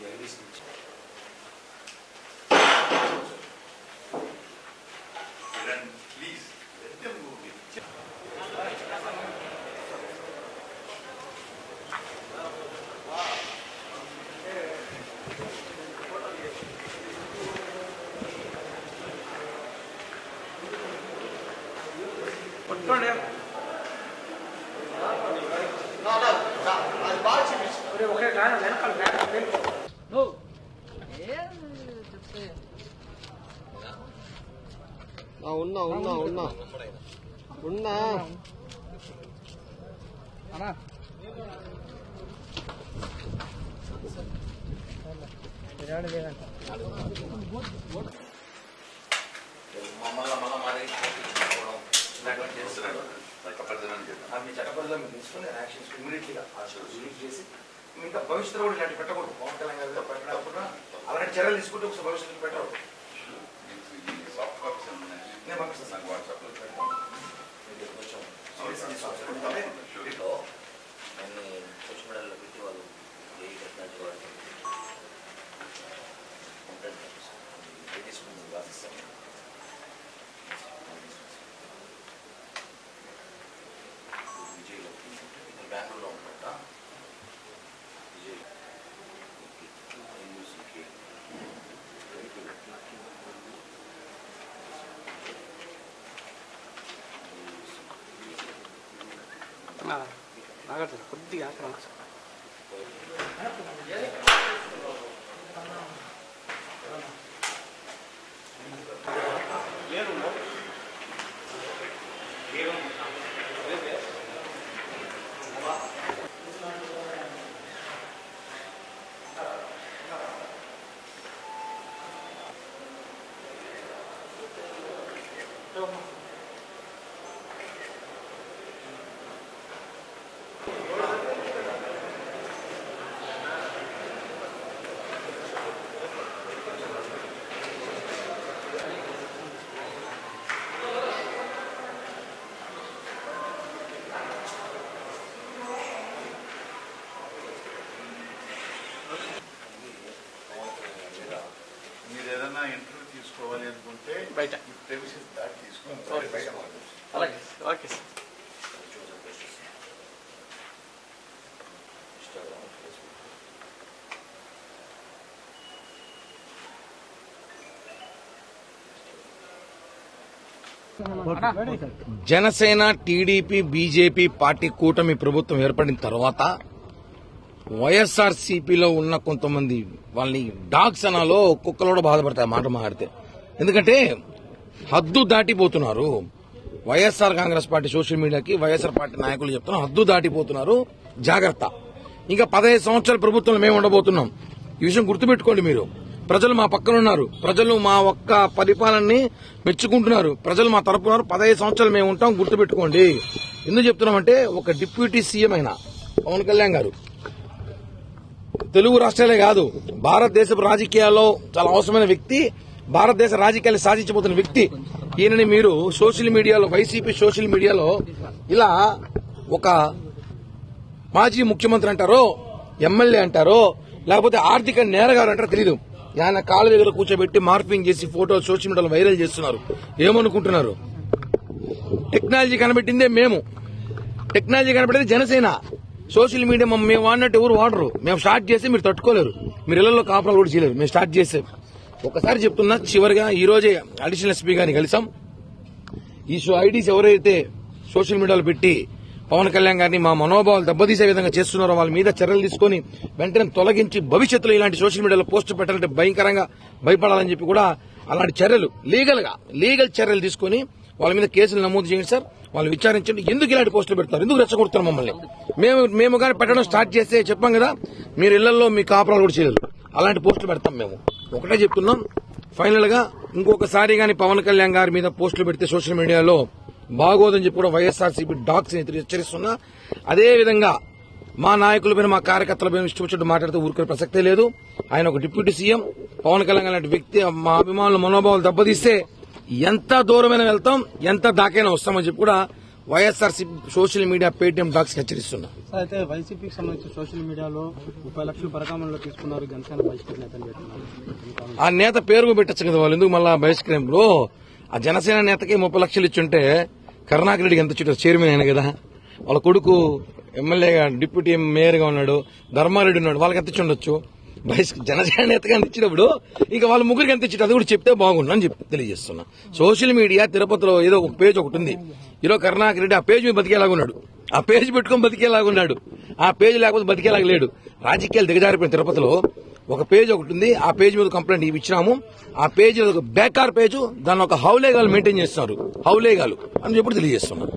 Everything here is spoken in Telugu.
Yeah, it is. ఆ, ఉన్నా ఉన్నా ఉన్నా ఉన్నా మమ్మల్ని మళ్ళీ మా అది చట్టపరిధిలో మీరు తీసుకుని యాక్షన్స్ ఇమీడియట్లీగా రిలీజ్ చేసి ఇంకా భవిష్యత్తులో కూడా ఇలాంటి పెట్టకూడదు. పవన్ కళ్యాణ్ గారి పెట్టకుండా అలాంటి చర్యలు తీసుకుంటే ఒకసారి భవిష్యత్తులో పెట్టకూడదు. కొద్దిగా ఆక్రమణ మీరు బయట. అలాగే okay sir Janasena TDP BJP party కూటమి ప్రభుత్వం ఏర్పడిన తర్వాత వైఎస్ఆర్ సిపిలో ఉన్న కొంతమంది వాళ్ళని డాగ్స్ అనాలో కుక్కలు కూడా బాధపడతాయి ఆ మాట మాట్లాడితే. ఎందుకంటే హద్దు దాటిపోతున్నారు. వైఎస్ఆర్ కాంగ్రెస్ పార్టీ సోషల్ మీడియాకి వైఎస్ఆర్ పార్టీ నాయకులు చెప్తున్నారు హద్దు దాటిపోతున్నారు. జాగ్రత్త. ఇంకా పదహైదు సంవత్సరాల ప్రభుత్వంలో మేము ఉండబోతున్నాం. ఈ విషయం గుర్తుపెట్టుకోండి మీరు. ప్రజలు మా పక్కన ఉన్నారు. ప్రజలు మా ఒక్క పరిపాలనని మెచ్చుకుంటున్నారు. ప్రజలు మా తరపున ఉన్నారు. పదహైదు సంవత్సరాలు మేము ఉంటాం. గుర్తుపెట్టుకోండి. ఎందుకు చెప్తున్నామంటే ఒక డిప్యూటీ సీఎం అయిన పవన్ కళ్యాణ్ గారు. తెలుగు రాష్ట్రాలే కాదు. భారతదేశపు రాజకీయాల్లో చాలా అవసరమైన వ్యక్తి. భారతదేశ రాజకీయాలు సాధించబోతున్న వ్యక్తి ఈయనని మీరు సోషల్ మీడియాలో వైసీపీ సోషల్ మీడియాలో ఇలా ఒక మాజీ ముఖ్యమంత్రి అంటారో ఎమ్మెల్యే అంటారో లేకపోతే ఆర్థిక నేరగారు అంటారో తెలీదు. ఆయన కాళ్ళ దగ్గర కూర్చోబెట్టి మార్పింగ్ చేసి ఫోటో సోషల్ మీడియాలో వైరల్ చేస్తున్నారు. ఏమనుకుంటున్నారు? టెక్నాలజీ కనబెట్టిందే మేము. టెక్నాలజీ కనబెట్టింది జనసేన. సోషల్ మీడియా మేము వాడినట్టు ఎవరు వాడరు. మేము స్టార్ట్ చేస్తే మీరు తట్టుకోలేరు. మీరు ఇళ్ళలో కాపురాలు కూడా చేయలేరు. మేము స్టార్ట్ చేస్తే ఒకసారి చెప్తున్నా చివరిగా ఈ రోజే అడిషనల్ ఎస్పీ గారిని కలిసాం. ఈ షో ఐడీస్ ఎవరైతే సోషల్ మీడియాలో పెట్టి పవన్ కళ్యాణ్ గారిని మా మనోభావాలు దెబ్బతీసే విధంగా చేస్తున్నారో వాళ్ళ మీద చర్యలు తీసుకొని వెంటనే తొలగించి భవిష్యత్తులో ఇలాంటి సోషల్ మీడియాలో పోస్ట్ పెట్టాలంటే భయంకరంగా భయపడాలని చెప్పి కూడా అలాంటి చర్యలు లీగల్గా లీగల్ చర్యలు తీసుకొని వాళ్ళ మీద కేసులు నమోదు చేయండి సార్. వాళ్ళు విచారించండి. ఎందుకు ఇలాంటి పోస్టులు పెడతారు? ఎందుకు రెచ్చగొడుతున్నారు మమ్మల్ని? మేము మేము కానీ పెట్టడం స్టార్ట్ చేస్తే చెప్పాం కదా మీరు ఇళ్ళలో మీ కాపురాలు కూడా చేయలేరు. అలాంటి పోస్టులు పెడతాం మేము. ఒకటే చెప్తున్నాం. ఫైనల్గా ఇంకొకసారి గాని పవన్ కళ్యాణ్ గారి మీద పోస్టులు పెడితే సోషల్ మీడియాలో బాగోదని చెప్పి కూడా వైఎస్ఆర్సీపీ డాక్స్ హెచ్చరిస్తున్నా. అదే విధంగా మా నాయకులపైన మా కార్యకర్తలపైన ఇష్టం వచ్చినట్టు మాట్లాడితే ఊరుకునే ప్రసక్తే లేదు. ఆయన ఒక డిప్యూటీ సీఎం. పవన్ కళ్యాణ్ లాంటి వ్యక్తి మా అభిమానుల మనోభావాలు దెబ్బతీస్తే ఎంత దూరమైన వెళ్తాం ఎంత దాకైనా వస్తామని చెప్పి కూడా YSRC social media Paytm dogs హెచ్చరిస్తున్నా. అయితే వైసీపీకి సంబంధించి సోషల్ మీడియాలో ముప్పై లక్షలు పరకామంలో తీసుకున్నారు జనసేన బహిష్కరణ పెట్టున్నారు ఆ నేత పేరు పెట్టచ్చు కదా వాళ్ళు ఎందుకు మళ్ళా బ్రో ఆ జనసేన నేతకి ముప్పై లక్షలు ఇచ్చుంటే కరుణాకర్ రెడ్డికి ఎంత ఇచ్చుంటారు? చైర్మన్ అయిన కదా. వాళ్ళ కొడుకు ఎమ్మెల్యేగా డిప్యూటీ మేయర్గా ఉన్నాడు ధర్మారెడ్డి ఉన్నాడు వాళ్ళకి ఎంత ఇచ్చి ఉండొచ్చు జనసేన నేతగా ఎంత ఇచ్చినప్పుడు వాళ్ళ ముగ్గురికి ఎంత అది కూడా చెప్తే బాగుండు అని చెప్పి తెలియజేస్తున్నా. సోషల్ మీడియా తిరుపతిలో ఏదో ఒక పేజ్ ఒకటి ఉంది. ఈరోజు కరుణాకర్ రెడ్డి ఆ పేజ్ మీద బతికేలాగా ఉన్నాడు ఆ పేజ్ పెట్టుకొని బతికేలాగా ఉన్నాడు ఆ పేజ్ లేకపోతే బతికేలాగా లేడు రాజకీయాలు దిగజారిపోయిన తిరుపతిలో ఒక పేజ్ ఒకటి ఉంది. ఆ పేజ్ మీద కంప్లైంట్ ఇవి ఇచ్చినాము. ఆ పేజ్ ఒక బేకార్ పేజ్ దాని ఒక హౌలేగాలు మెయింటైన్ చేస్తున్నారు. హౌలేగాలు అని చెప్పి తెలియజేస్తున్నాను